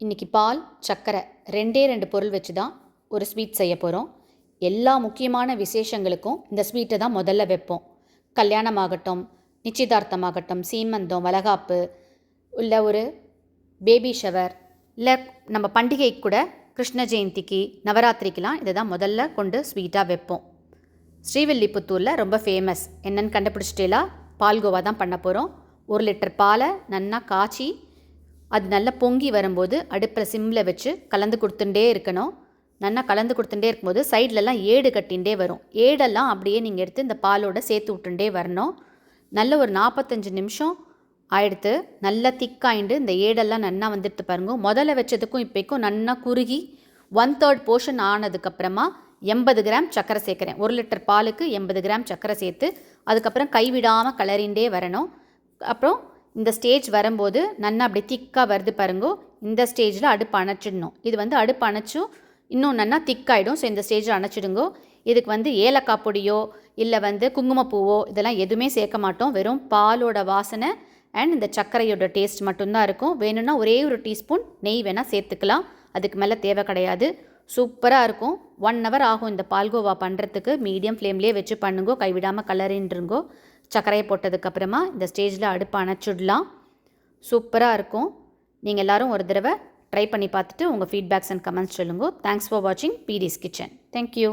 இன்றைக்கி பால் சர்க்கரை ரெண்டே ரெண்டு பொருள் வச்சு தான் ஒரு ஸ்வீட் செய்ய போகிறோம் எல்லா முக்கியமான விசேஷங்களுக்கும் இந்த ஸ்வீட்டை தான் முதல்ல வைப்போம். கல்யாணமாகட்டும் நிச்சயதார்த்தமாகட்டும் சீமந்தம் வளகாப்பு இல்லை ஒரு பேபி ஷவர் இல்லை நம்ம பண்டிகை கூட கிருஷ்ண ஜெயந்திக்கு நவராத்திரிக்கெலாம் இதை தான் முதல்ல கொண்டு ஸ்வீட்டாக வைப்போம். ஸ்ரீவில்லிபுத்தூரில் ரொம்ப ஃபேமஸ் என்னென்னு கண்டுபிடிச்சிட்டேலா? பால்கோவா தான் பண்ண போகிறோம் ஒரு லிட்டர் பாலை நன்னா காய்ச்சி அது நல்லா பொங்கி வரும்போது அடுப்பில் சிம்மில் வச்சு கலந்து கொடுத்துட்டே இருக்கணும். நல்லா கலந்து கொடுத்துட்டே இருக்கும்போது சைட்லலாம் ஏடு கட்டிகிட்டே வரும். ஏடெல்லாம் அப்படியே நீங்கள் எடுத்து இந்த பாலோட சேர்த்து விட்டுட்டே வரணும். நல்ல ஒரு நாற்பத்தஞ்சு நிமிஷம் ஆயிடுத்து நல்லா திக்காயிண்டு இந்த ஏடெல்லாம் நன்னா வந்துட்டு பாருங்க. முதல்ல வச்சதுக்கும் இப்போக்கும் நன்னா குறுகி ஒன் தேர்ட் போர்ஷன் ஆனதுக்கப்புறமா எண்பது கிராம் சர்க்கரை சேர்க்குறேன். ஒரு லிட்டர் பாலுக்கு எண்பது கிராம் சர்க்கரை சேர்த்து அதுக்கப்புறம் கைவிடாமல் கலரிண்டே வரணும். அப்புறம் இந்த ஸ்டேஜ் வரும்போது நல்லா அப்படி திக்காக வருது பாருங்கோ. இந்த ஸ்டேஜில் அடுப்பு அணைச்சிடணும். இது வந்து அடுப்பு அணைச்சும் இன்னும் நல்லா திக்காயிடும் ஸோ இந்த ஸ்டேஜில் அணைச்சிடுங்கோ. இதுக்கு வந்து ஏலக்காய் பொடியோ இல்லை வந்து குங்குமப்பூவோ இதெல்லாம் எதுவுமே சேர்க்க மாட்டோம். வெறும் பாலோட வாசனை அண்ட் இந்த சர்க்கரையோட டேஸ்ட் மட்டும்தான் இருக்கும். வேணும்னா ஒரே ஒரு டீஸ்பூன் நெய் வேணால் சேர்த்துக்கலாம். அதுக்கு மேலே தேவை கிடையாது. சூப்பராக இருக்கும். ஒன் ஹவர் ஆகும் இந்த பால்கோவா பண்ணுறதுக்கு மீடியம் ஃப்ளேம்லேயே வச்சு பண்ணுங்கோ. கைவிடாமல் கலரின்றுங்கோ சர்க்கரையை போட்டதுக்கப்புறமா இந்த ஸ்டேஜில் அடுப்பு அணைச்சுடலாம். சூப்பராக இருக்கும். நீங்கள் எல்லோரும் ஒரு தடவை ட்ரை பண்ணி பார்த்துட்டு உங்கள் ஃபீட்பேக்ஸ் அண்ட் கமெண்ட்ஸ் சொல்லுங்க. தேங்க்ஸ் ஃபார் வாட்சிங் பிடிஸ் கிச்சன் தேங்க்யூ